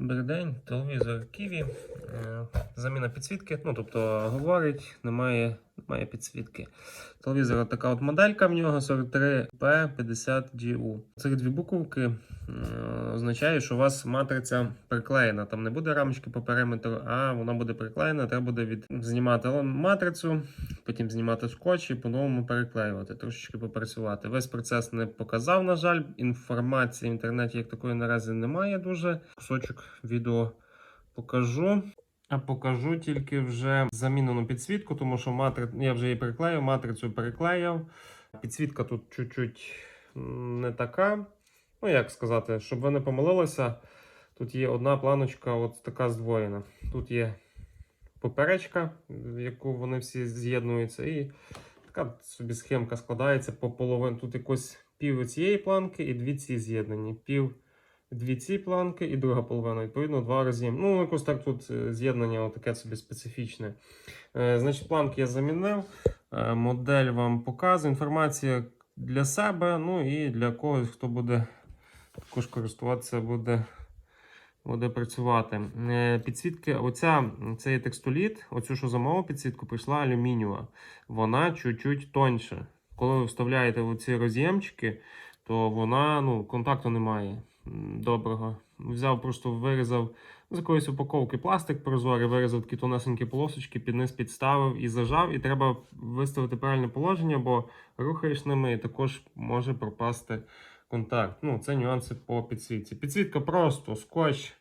Добрий день, телевізор Ківі. Е, Заміна підсвітки. Ну, тобто говорить, немає, немає підсвітки. Телевізор така от моделька в нього 43P50GU. Цих дві буковки е, означає, що у вас матриця приклеєна. Там не буде рамочки по периметру, а вона буде приклеєна. Треба буде від... знімати матрицю, потім знімати скотч і по-новому переклеювати, трошечки попрацювати. Весь процес не показав, на жаль. Інформації в інтернеті як такої наразі немає дуже. Кусочок відео покажу. А покажу тільки вже замінену підсвітку, тому що матри... я вже її приклеїв, матрицю переклеїв. Підсвітка тут чуть-чуть не така. Ну, як сказати, щоб ви не помилилися, тут є одна планочка, от така здвоєна. Тут є поперечка, в яку вони всі з'єднуються, і така собі схемка складається по половині. Тут якось пів цієї планки і дві ці з'єднані. Пів дві ці планки і друга половина. Відповідно, два рази. Ну, якось так тут е, з'єднання таке собі специфічне. Е, Значить, планки я замінив. Е, Модель вам показую. Інформація для себе, ну і для когось, хто буде також користуватися, буде. Буде працювати. Е, Підсвітки, оця це є текстоліт, оцю, що замовив підсвітку, прийшла алюмінієва. Вона чуть-чуть тоньше. Коли ви вставляєте в ці роз'ємчики, то вона ну, контакту немає доброго. Взяв, просто вирізав з якоїсь упаковки пластик прозорий, вирізав такі тонесенькі полосочки, під низ підставив і зажав. І треба виставити правильне положення, бо рухаєш ними і також може пропасти контакт. Ну, це нюанси по підсвітці. Підсвітка просто скотч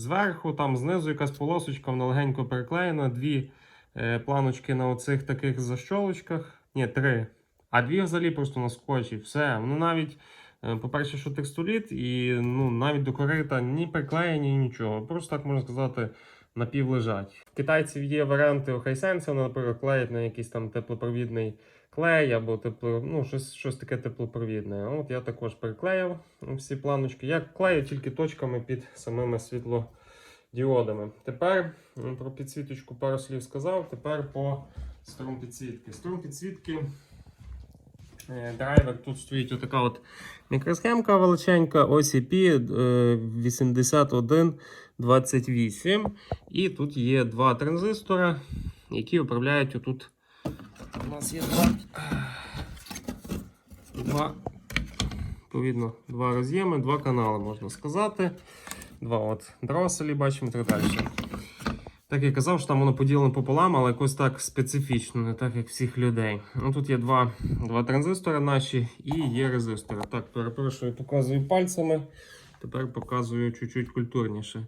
зверху, там знизу якась полосочка, вона легенько переклеєна. Дві е, планочки на оцих таких защолочках. Ні, три. А дві взагалі просто на скотчі. Все. Воно навіть, е, по-перше, що текстоліт, і ну, навіть до корита ні приклеєні, нічого. Просто так можна сказати. Напів лежать. В китайців є варіанти Hisense, наприклад, клеять на якийсь там теплопровідний клей або тепло, ну, щось, щось таке теплопровідне. От я також приклеїв всі планочки. Я клею тільки точками під самими світлодіодами. Тепер про підсвіточку пару слів сказав. Тепер по струм підсвітки. Струм підсвітки. Е, Драйвер тут стоїть отака от мікросхемка величенька, OCP е, 8128. І тут є два транзистора, які управляють отут. У нас є два, два, відповідно, два роз'єми, два канали, можна сказати. Два от дроселі бачимо і так далі. Так я казав, що там воно поділено пополам, але якось так специфічно, не так як всіх людей. Ну, тут є два, два транзистори наші і є резистори. Так, перепрошую, показую пальцями. Тепер показую чуть-чуть культурніше.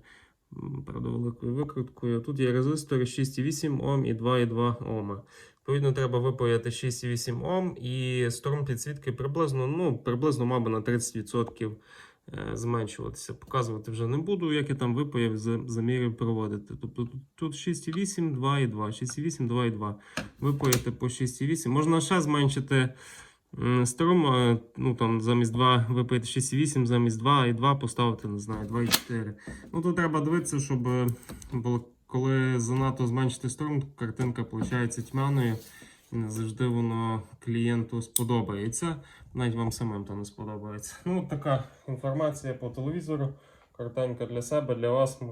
Правда, великою викруткою. Тут є резистори 6,8 Ом і 2,2 Ома. Відповідно, треба випаяти 6,8 Ом і струм підсвітки приблизно, ну, приблизно, мабуть, на 30% е, зменшуватися. Показувати вже не буду, як я там випаяв, за- замірів проводити. Тобто тут- тут 6,8, 2,2, 6,8, 2,2. Випаяти по 6,8. Можна ще зменшити струм, е, ну там замість 2 випаяти 6,8, замість 2 і 2 поставити, не знаю, 2,4. Ну тут треба дивитися, щоб е, було коли занадто зменшити струм, картинка виходить тьмяною. Не завжди воно клієнту сподобається. Навіть вам самим то не сподобається. Ну, така інформація по телевізору. Картинка для себе, для вас.